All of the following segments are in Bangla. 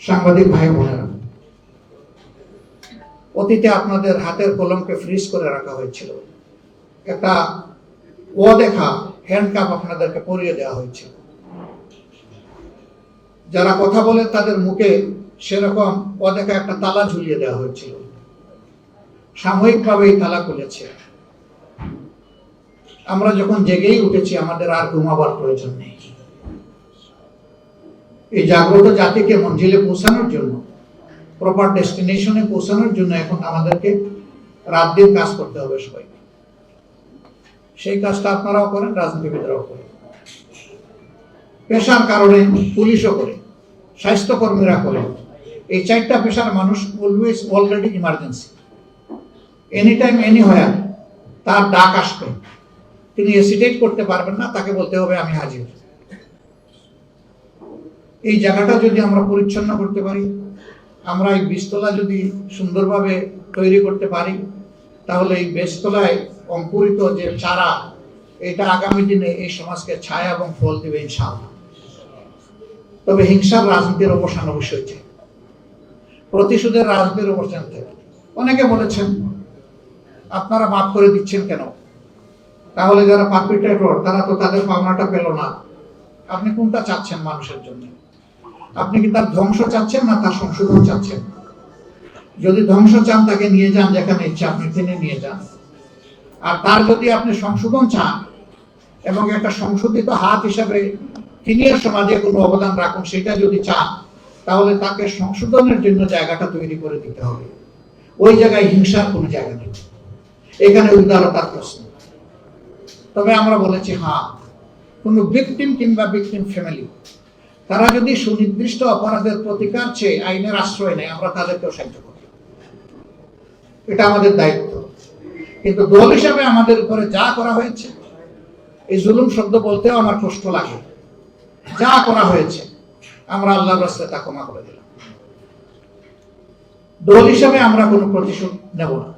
সাংবাদিক ভাই বোনেরা, অতীতে আপনাদের হাতের কলমকে ফ্রিজ করে রাখা হয়েছিল। একটা অদেখা হ্যান্ডকাপ আপনাদেরকে পরিয়ে দেওয়া হয়েছিল। যারা কথা বলে তাদের মুখে সেরকম অদেখা একটা তালা ঝুলিয়ে দেওয়া হয়েছিল। সাময়িকভাবে এই তালা খুলেছে। আমরা যখন জেগেই উঠেছি, আমাদের আর ঘুমাবার প্রয়োজন নেই। এই জাগ্রত জাতিকে মঞ্জিলে পৌঁছানোর জন্য প্রপার ডেস্টিনেশনে পৌঁছানোর জন্য এখন আমাদেরকে রাত দিন কাজ করতে হবে সবাইকে। সেই কাজটা আপনারাও করেন, রাজনীতিবিদরাও করেন। পেশার কারণে পুলিশও করে, স্বাস্থ্যকর্মীরা করে। এই চারটা পেশার মানুষ always already emergency any time anywhere তার ডাক আসবে। তিনি এসিটেট করতে পারবেন না, তাকে বলতে হবে, আমি হাজির। এই জায়গাটা যদি আমরা পরিচ্ছন্ন করতে পারি, আমরা এই বীজতলা যদি সুন্দরভাবে তৈরি করতে পারি, তাহলে এই বীজতলায় অঙ্কুরিত যে চারা, এটা আগামী দিনে এই সমাজকে ছায়া এবং ফল দেবে ইনশাআল্লাহ। তবে হিংসার রাজনীতির অবসান অবশ্যই প্রতিশোধের রাজনীতির অবসান অনেকে বলেছেন, আপনারা মাফ করে দিচ্ছেন কেন? তাহলে যারা পারপিটেটর তারা তো তাদের পাওনাটা পেল না। আপনি কোনটা চাচ্ছেন মানুষের জন্য? আপনি কি তার ধ্বংস চাচ্ছেন না তার সংশোধন চাচ্ছেন? যদি ধ্বংস চান, তাকে নিয়ে যান যেখানে ইচ্ছা, আপনি টেনে নিয়ে যান। আর তার যদি আপনি সংশোধন চান এবং একটা সংশোধিত হাত হিসাবে তিনিও সমাজে কোনো অবদান রাখুন, সেটা যদি চান, তাহলে তাকে সংশোধনের জন্য জায়গাটা তৈরি করে দিতে হবে। ওই জায়গায় হিংসার কোনো জায়গা নেই। এখানে উদারতার প্রশ্ন। তবে আমরা বলেছি হ্যাঁ কোনো ভিকটিম কিংবা ভিকটিম ফ্যামিলি তারা যদি সুনির্দিষ্ট অপরাধের প্রতিকার চেয়ে আইনের আশ্রয় নেয়, আমরা তাদেরকেও সাহায্য করি এটা আমাদের দায়িত্ব। কিন্তু দল হিসাবে আমাদের উপরে যা করা হয়েছে, এই জুলুম শব্দ বলতেও আমার কষ্ট লাগে। যা করা হয়েছে, আমরা আল্লাহর রাস্তায় তা ক্ষমা করে দিলাম। দল হিসাবে আমরা কোনো প্রতিশোধ নেব না।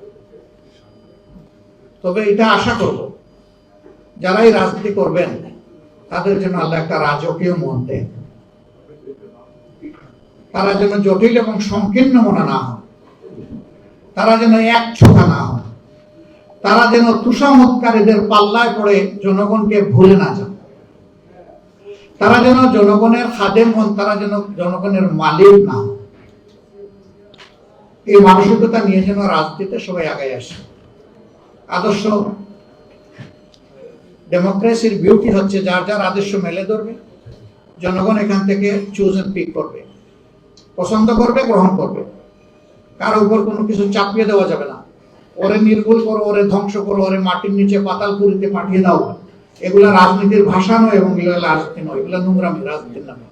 তবে এটা আশা করব, যারাই রাজনীতি করবেন, তাদের জন্য আল্লাহ একটা রাজকীয় মন দেন। তারা যেন জটিল এবং সংকীর্ণ মনে না হয়। তারা যেন এক ছোটা না হয়। তারা যেন তুষামতকারীদের পাল্লায় পড়ে জনগণকে ভুলে না যান তারা যেন জনগণের খাদেম হন, তারা যেন জনগণের মালিক না এই মানসিকতা নিয়ে যেন রাজনীতিতে সবাই আগায় আসে। আদর্শ ডেমোক্রেসির বিউটি হচ্ছে যার যার আদর্শ মেলে ধরবে। জনগণ এখান থেকে চুজ পিক করবে। পছন্দ করবে, গ্রহণ করবে। কারও উপর কোনো কিছু চাপিয়ে দেওয়া যাবে না। ওরে নির্মূল করো, ওরে ধ্বংস করো, ওরে মাটির নিচে পাতালপুরিতে পাঠিয়ে দাও। এগুলা রাজনীতির ভাষা নয় এবং এগুলো রাজনীতি নয়, এগুলো নোংরামি, রাজনীতির নামে।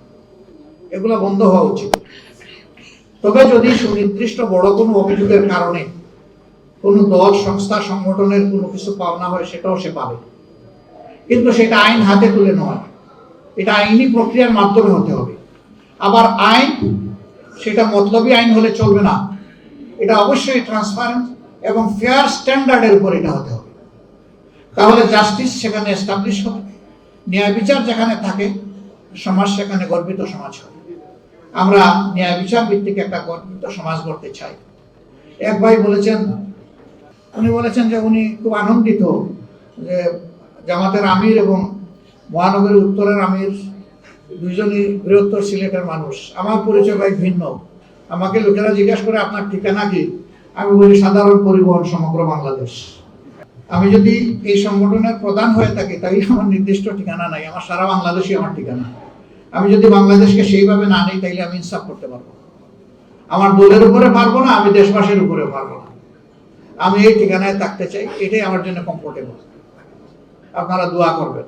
এগুলো বন্ধ হওয়া উচিত। তবে যদি সুনির্দিষ্ট বড় কোনো অভিযোগের কারণে কোনো দল, সংস্থা, সংগঠনের কোনো কিছু পাওনা হয়, সেটাও সে পাবে। কিন্তু সেটা আইন হাতে তুলে নয়। এটা আইনি প্রক্রিয়ার মাধ্যমে হতে হবে। আবার আইন সেটা মতলবী আইন হলে চলবে না। এটা অবশ্যই ট্রান্সপারেন্ট এবং ফেয়ার স্ট্যান্ডার্ডের উপর এটা হতে হবে। তাহলে জাস্টিস সেখানে এস্টাবলিশ হবে। ন্যায় বিচার যেখানে থাকে, সমাজ সেখানে গর্বিত সমাজ হবে। আমরা ন্যায় বিচার ভিত্তিক একটা গর্বিত সমাজ গড়তে চাই। এক ভাই বলেছেন, উনি বলেছেন যে উনি খুব আনন্দিত যে জামাতের আমির এবং মহানগরীর উত্তরের আমির দুইজনই বৃহত্তর সিলেটের মানুষ। আমার পরিচয় ভাই ভিন্ন। আমাকে লোকেরা জিজ্ঞাসা করে, আপনার ঠিকানা কি? আমি বলি, সাধারণ পরিবহন সমগ্র বাংলাদেশ। আমি যদি এই সংগঠনের প্রধান হয়ে থাকি, তাহলে আমার নির্দিষ্ট ঠিকানা নাই। আমার সারা বাংলাদেশই আমার ঠিকানা। আমি যদি বাংলাদেশকে সেইভাবে না নিই তাইলে আমি ইনসাফ করতে পারব আমার দলের উপরে পারব না, আমি দেশবাসীর উপরে পারব না। আমি এই ঠিকানায় থাকতে চাই, এটাই আমার জন্য কমফোর্টেবল আপনারা দোয়া করবেন।